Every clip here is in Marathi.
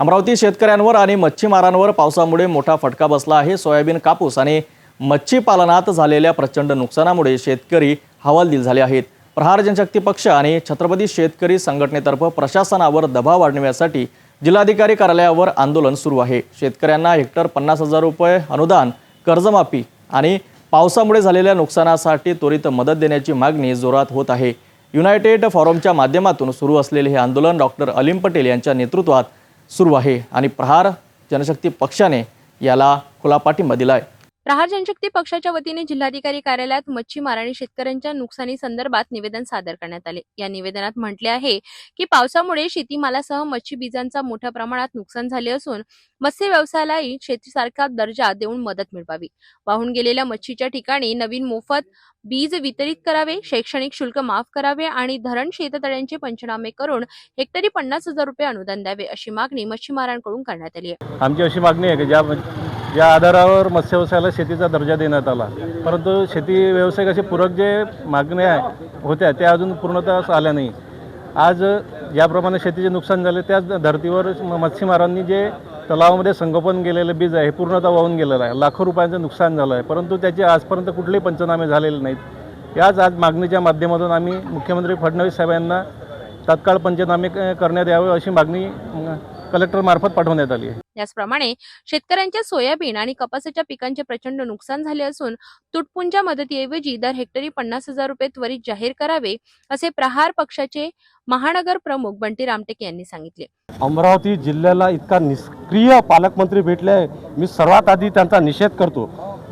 अमरावती शेतकऱ्यांवर आणि मच्छीमारांवर पावसामुळे मोठा फटका बसला आहे. सोयाबीन कापूस आणि मच्छीपालनात झालेल्या प्रचंड नुकसानामुळे शेतकरी हवालदिल झाले आहेत. प्रहार जनशक्ती पक्ष आणि छत्रपती शेतकरी संघटनेतर्फे प्रशासनावर दबाव वाढविण्यासाठी जिल्हाधिकारी कार्यालयावर आंदोलन सुरू आहे. शेतकऱ्यांना हेक्टर पन्नास हजार रुपये अनुदान कर्जमाफी आणि पावसामुळे झालेल्या नुकसानासाठी त्वरित मदत देण्याची मागणी जोरात होत आहे. युनायटेड फॉरमच्या माध्यमातून सुरू असलेले हे आंदोलन डॉक्टर अलीम पटेल यांच्या नेतृत्वात सुरू आहे. आणि प्रहार जनशक्ती पक्षाने याला खुला पाठिंबा दिला आहे प्रहार जनशक्ती पक्षाच्या वतीने जिल्हाधिकारी कार्यालयात मच्छीमार आणि शेतकऱ्यांच्या नुकसानी संदर्भात निवेदन सादर करण्यात आले. या निवेदनात म्हटले आहे की पावसामुळे शेतीमालासह मच्छी बीजांचा मोठ्या प्रमाणात नुकसान झाले असून मत्स्य व्यवसायालाही शेतीसारखा दर्जा देऊन मदत मिळवावी. वाहून गेलेल्या मच्छीच्या ठिकाणी नवीन मोफत बीज वितरित करावे शैक्षणिक शुल्क माफ करावे आणि धरण शेततळ्यांचे पंचनामे करून हेक्टरी पन्नास हजार रुपये अनुदान द्यावे अशी मागणी मच्छीमारांकडून करण्यात आली आहे. आमची अशी मागणी आहे की ज्या ज्या आधारावर मत्स्य व्यवसायाला शेतीचा दर्जा देण्यात आला. परंतु शेती व्यवसायाचे पूरक जे मागण्या होत्या त्या अजून पूर्णतः आल्या नाही. आज ज्याप्रमाणे शेतीचे नुकसान झाले त्याच धर्तीवर मच्छीमारांनी जे तलावामध्ये संगोपन केलेलं बीज आहे हे पूर्णतः वाहून गेलेलं आहे. लाखो रुपयांचं नुकसान झालं आहे. परंतु त्याचे आजपर्यंत कुठलेही पंचनामे झालेले नाहीत. याच आज मागणीच्या माध्यमातून आम्ही मुख्यमंत्री फडणवीस साहेब यांना तात्काळ पंचनामे क- करण्यात यावे अशी मागणी अं, कलेक्टरमार्फत पाठवण्यात आली आहे. याचप्रमाणे शेतकऱ्यांच्या सोयाबीन आणि कपासाच्या पिकांचे प्रचंड नुकसान झाले असून तुटपुंजा मदतीऐवजी दर हेक्टरी पन्नास हजार रुपये त्वरित जाहीर करावे असे प्रहार पक्षाचे महानगर प्रमुख बंटी रामटेके यांनी सांगितले. अमरावती जिल्ह्याला इतका निष्क्रिय पालकमंत्री भेटले आहे. मी सर्वात आधी त्यांचा निषेध करतो.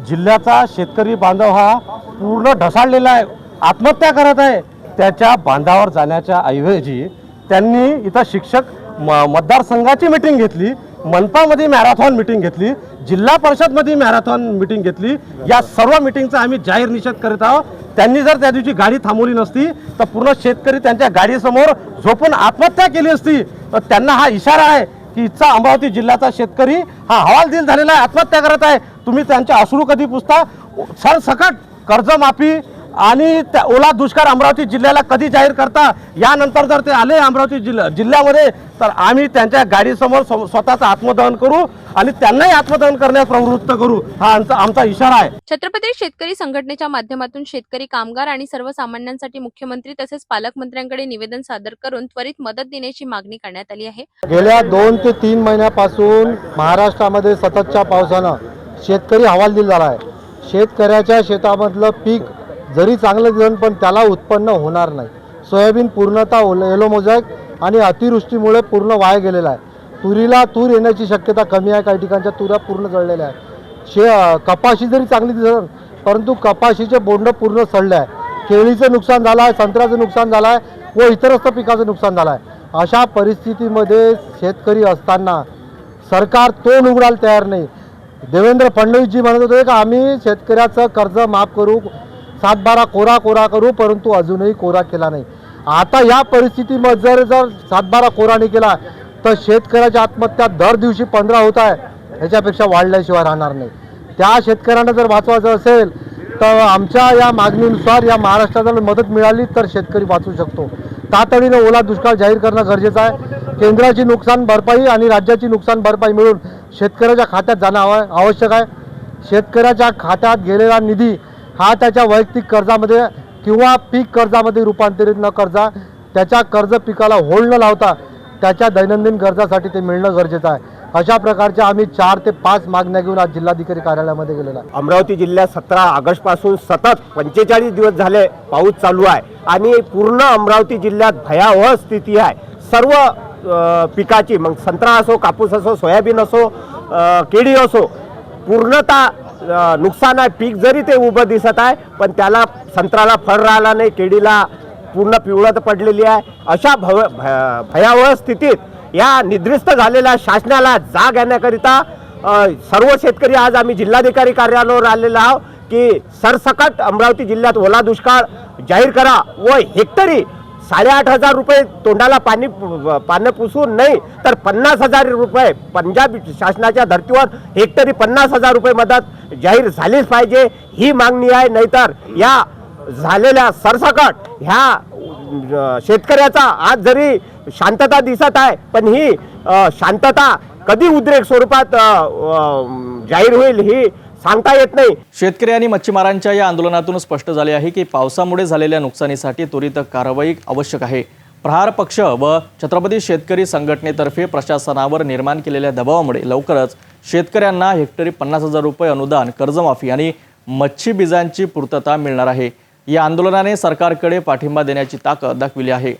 जिल्ह्याचा शेतकरी बांधव हा पूर्ण ढसाळलेला आहे. आत्महत्या करत आहे. त्याच्या बांधावर जाण्याच्या ऐवजी त्यांनी इथं शिक्षक म मतदारसंघाची मिटिंग घेतली मनपामध्ये मॅरेथॉन मिटिंग घेतली जिल्हा परिषदमध्ये मॅरेथॉन मिटिंग घेतली. या सर्व मिटिंगचा आम्ही जाहीर निषेध करीत आहोत. त्यांनी जर त्या दिवशी गाडी थांबवली नसती तर पूर्ण शेतकरी त्यांच्या गाडीसमोर झोपून आत्महत्या केली असती. तर त्यांना हा इशारा आहे की इथचा अमरावती जिल्ह्याचा शेतकरी हा हवालदिल झालेला आहे आत्महत्या करत आहे. तुम्ही त्यांच्या अश्रू कधी पुसता? सरसकट कर्जमाफी आणि त्या ओला दुष्काळ अमरावती जिल्ह्याला कधी जाहीर करता यानंतर जर ते आले अमरावती जिल्हा जिल्ह्यामध्ये तर आम्ही त्यांच्या गाडीसमोर स्व- स्वतःचं आत्मदहन करू आणि त्यांनाही आत्मदहन करण्यास प्रवृत्त करू. हा आमचा आमचा इशारा आहे. छत्रपती शेतकरी संघटनेच्या माध्यमातून शेतकरी कामगार आणि सर्वसामान्यांसाठी मुख्यमंत्री तसेच पालकमंत्र्यांकडे निवेदन सादर करून त्वरित मदत देण्याची मागणी करण्यात आली आहे. गेल्या दोन ते तीन महिन्यापासून महाराष्ट्रामध्ये सततच्या पावसानं शेतकरी हवालदिल झाला आहे. शेतकऱ्याच्या शेतामधलं पीक जरी चांगलं दिलं पण त्याला उत्पन्न होणार नाही. सोयाबीन पूर्णतः ओल येलो मोझॅक आणि अतिवृष्टीमुळे पूर्ण वाया गेलेला आहे. तुरीला तूर येण्याची शक्यता कमी आहे. काही ठिकाणच्या तुऱ्या पूर्ण जळलेल्या आहेत. शे कपाशी जरी चांगली दिसत परंतु कपाशीचे बोंड पूर्ण सडले आहे. केळीचं नुकसान झालं आहे संत्र्याचं नुकसान झालं आहे व इतरस्त पिकाचं नुकसान झालं आहे. अशा परिस्थितीमध्ये शेतकरी असताना सरकार तोंड उघडायला तयार नाही. देवेंद्र फडणवीसजी म्हणत होते का आम्ही शेतकऱ्याचं कर्ज माफ करू सातबारा कोरा कोरा करू परंतु अजूनही कोरा केला नाही. आता या परिस्थितीमध्ये जर जर सातबारा कोरा नाही केला तर शेतकऱ्याच्या आत्महत्या दर दिवशी पंधरा होत आहे. ह्याच्यापेक्षा वाढल्याशिवाय राहणार नाही. त्या शेतकऱ्यांना जर वाचवायचं असेल तर आमच्या या मागणीनुसार या महाराष्ट्राला मदत मिळाली तर शेतकरी वाचू शकतो. तातडीनं ओला दुष्काळ जाहीर करणं गरजेचं आहे. केंद्राची नुकसान भरपाई आणि राज्याची नुकसान भरपाई मिळून शेतकऱ्याच्या खात्यात जाणं आवश्यक आहे. शेतकऱ्याच्या खात्यात गेलेला निधी हा त्याच्या वैयक्तिक कर्जामध्ये किंवा पीक कर्जामध्ये रूपांतरित न करता त्याच्या कर्ज पिकाला होल्ड न लावता त्याच्या दैनंदिन गरजासाठी ते मिळणं गरजेचं आहे. अशा प्रकारच्या आम्ही चार ते पाच मागण्या घेऊन आज जिल्हाधिकारी कार्यालयामध्ये गेलेला आहे. अमरावती जिल्ह्यात सतरा ऑगस्टपासून सतत पंचेचाळीस दिवस झाले पाऊस चालू आहे. आणि पूर्ण अमरावती जिल्ह्यात भयावह स्थिती आहे. सर्व पिकाची मग संत्रा असो कापूस असो सोयाबीन असो केळी असो पूर्णतः नुकसान आहे. पीक जरी ते उभं दिसत आहे पण त्याला संत्राला फळ राहिला नाही केळीला पूर्ण पिवळत पडलेली आहे. अशा भव भ- भयावह स्थितीत या निद्रिस्त झालेल्या शासनाला जाग येण्याकरिता सर्व शेतकरी आज आम्ही जिल्हाधिकारी कार्यालयावर आलेलो आहोत की सरसकट अमरावती जिल्ह्यात ओला दुष्काळ जाहीर करा व हेक्टरी साडेआठ हजार रुपये तोंडाला पाणी पानं पुसून नाही तर पन्नास हजार रुपये पंजाब शासनाच्या धर्तीवर हेक्टरी पन्नास हजार रुपये मदत जाहीर झालीच पाहिजे. ही मागणी आहे नाहीतर या झालेल्या सरसकट ह्या शेतकऱ्याचा आज जरी शांतता दिसत आहे पण ही शांतता कधी उद्रेक स्वरूपात जाहीर होईल ही सांगता येत नाही. शेतकरी आणि मच्छीमारांच्या या आंदोलनातून स्पष्ट झाले आहे की पावसामुळे झालेल्या नुकसानीसाठी त्वरित कारवाई आवश्यक आहे. प्रहार पक्ष व छत्रपती शेतकरी संघटनेतर्फे प्रशासनावर निर्माण केलेल्या दबावामुळे लवकरच शेतकऱ्यांना हेक्टरी पन्नास हजार रुपये अनुदान कर्जमाफी आणि मच्छी बीजांची पूर्तता मिळणार आहे. या आंदोलनाने सरकारकडे पाठिंबा देण्याची ताकद दाखविली आहे.